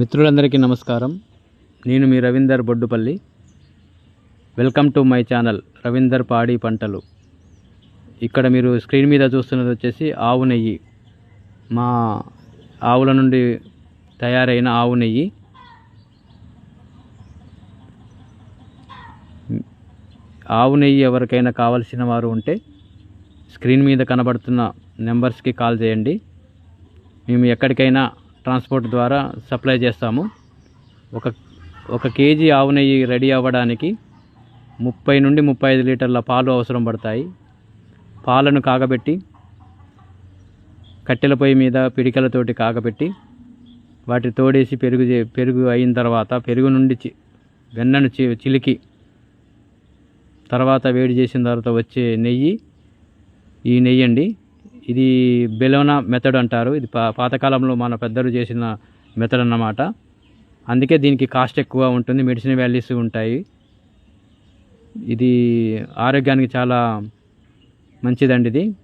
మిత్రులందరికీ నమస్కారం. నేను మీ Ravinder Boddupalli. Welcome to my channel Ravinder పాడి పంటలు. ఇక్కడ మీరు స్క్రీన్ మీద చూస్తున్నది వచ్చేసి ఆవు నెయ్యి. మా ఆవుల నుండి తయారైన ఆవు నెయ్యి. ఆవు నెయ్యి ఎవరికైనా కావలసిన వారు ఉంటే స్క్రీన్ మీద కనబడుతున్న నెంబర్స్కి కాల్ చేయండి. మేము ఎక్కడికైనా ట్రాన్స్పోర్ట్ ద్వారా సప్లై చేస్తాము. ఒక ఒక కేజీ ఆవు నెయ్యి రెడీ అవ్వడానికి ముప్పై నుండి ముప్పై ఐదు లీటర్ల పాలు అవసరం పడతాయి. పాలను కాగబెట్టి కట్టెల పొయ్యి మీద పిడికలతోటి కాగబెట్టి వాటి తోడేసి పెరుగు చే- పెరుగు అయిన తర్వాత పెరుగు నుండి చి వెన్నను చి చిలికి తర్వాత వేడి చేసిన తర్వాత వచ్చే నెయ్యి ఈ నెయ్యి అండి ఇది బెలోనా మెథడ్ అంటారు. ఇది పాతకాలంలో మన పెద్దలు చేసిన మెథడ్ అన్నమాట. అందుకే దీనికి కాస్ట్ ఎక్కువ ఉంటుంది మెడిసిన్ వాల్యూస్ ఉంటాయి. ఇది ఆరోగ్యానికి చాలా మంచిదండి ఇది.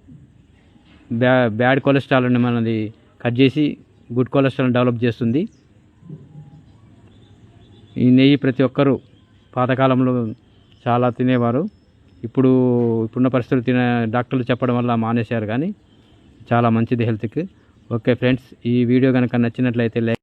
బ్యా బ్యాడ్ కొలెస్ట్రాల్ని మనది కట్ చేసి గుడ్ కొలెస్ట్రాల్ డెవలప్ చేస్తుంది. ఈ నెయ్యి ప్రతి ఒక్కరూ పాతకాలంలో చాలా తినేవారు. ఇప్పుడు ఇప్పుడున్న పరిస్థితులు తినే డాక్టర్లు చెప్పడం వల్ల మానేశారు కానీ చాలా మంచిది హెల్త్కి. ఓకే ఫ్రెండ్స్ ఈ వీడియో కనుక నచ్చినట్లయితే లైక్